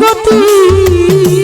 গতি